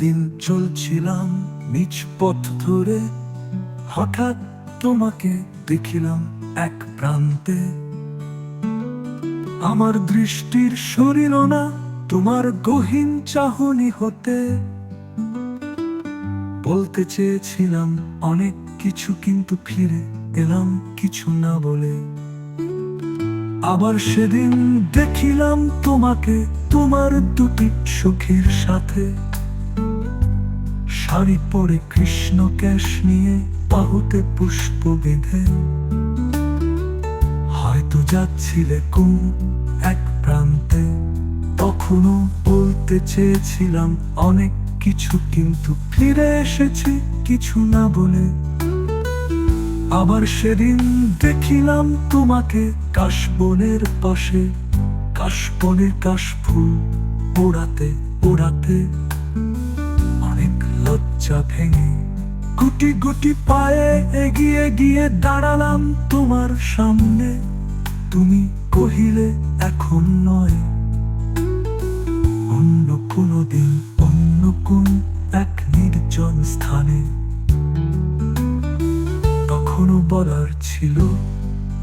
একদিন চলছিলাম নিজ পথ ধরে। হঠাৎ তোমাকে দেখিলাম এক প্রান্তে। আমার দৃষ্টির শরীর না তোমার গহীন চাহনি হতে। বলতে চেয়েছিলাম অনেক কিছু কিন্তু ফিরে এলাম কিছু না বলে। আবার সেদিন দেখিলাম তোমাকে, তোমার দুটি সখীর সাথে। শাড়ি পরে কৃষ্ণ ক্যাশ নিয়ে বাহুতে পুষ্প বেঁধে। হয়তো যাচ্ছিলে কোন এক প্রান্তে, তখনও বলতে চেয়েছিলাম অনেক কিছু, কিন্তু ফিরে এসেছি কিছু না বলে। আবার সেদিন দেখিলাম তোমাকে কাশবনের পাশে, কাশবনের কাশফুল ওড়াতে ওড়াতে। লজ্জা ভেঙে গুটি গুটি পায়ে এগিয়ে গিয়ে দাঁড়ালাম তোমার সামনে। তুমি কহিলে, এখন নয়। অন্য কোনো দিন অন্য কোন এক নির্জন স্থানে। তখনও বলার ছিল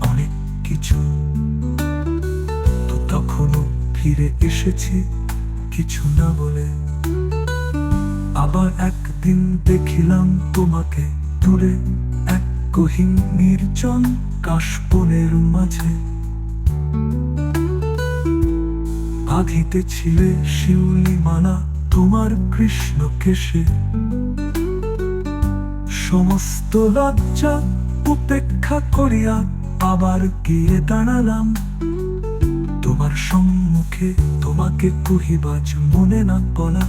অনেক কিছু। তো তখনও ফিরে এসেছি কিছু না বলে। আবার একদিন দেখিলাম তোমাকে দূরে, এক গহীন নির্জন কাশবনের মাঝে। বাঁধিতেছিলে শিউলি মালা তোমার কৃষ্ণ কেশে। সমস্ত লজ্জা উপেক্ষা করিয়া আবার গিয়ে দাঁড়ালাম। তোমার সম্মুখে তোমাকে কহিবাজ মনে না বলা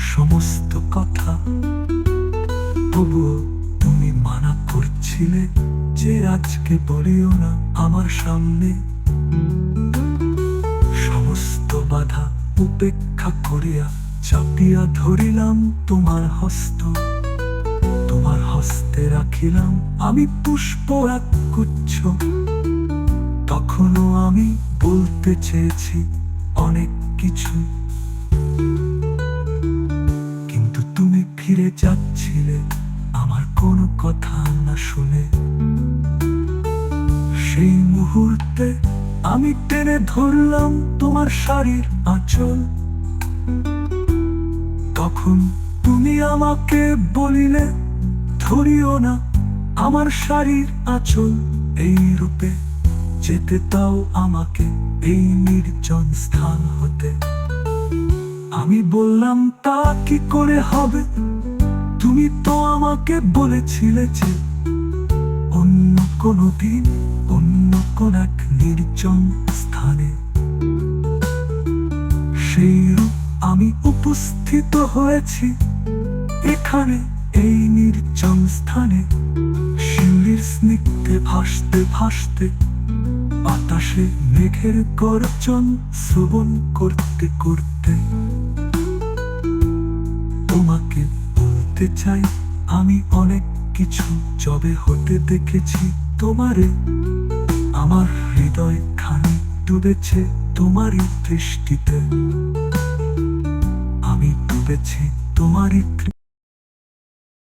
সমস্ত কথা। তবুও তুমি মানা করছিলে যে আজকে বলিও না আমার সামনে। সমস্ত বাধা উপেক্ষা করিয়া চাপিয়া ধরিলাম তোমার হস্ত। তোমার হস্তে রাখিলাম আমি পুষ্প এক গুচ্ছ তখনও আমি বলতে চেয়েছি অনেক কিছু ফিরে যাচ্ছিলে, আমার কোনো কথা না শুনে। সেই মুহূর্তে আমি টেনে ধরলাম তোমার শাড়ির আঁচল। তখন তুমি আমাকে বলিলে, ধরিও না আমার শাড়ির আঁচল, এই রূপে যেতে তাও আমাকে এই নির্জন স্থান হতে। আমি বললাম, তা কি করে হবে? তুমি তো আমাকে বলেছিলে যে অন্য কোনো দিন, অন্য কোন এক নির্জন স্থানে। সেই রূপ আমি উপস্থিত হয়েছি এখানে, এই নির্জন স্থানে। শিউলির স্নিগ্ধে ভাসতে ভাসতে বাতাসে মেঘের গর্জন শ্রবণ করতে করতে তোমাকে বলতে চাই, আমি অনেক কিছু জবে হতে দেখেছি তোমারে। আমার হৃদয় খানি ডুবেছে তোমারই দৃষ্টিতে। আমি ডুবেছি তোমারই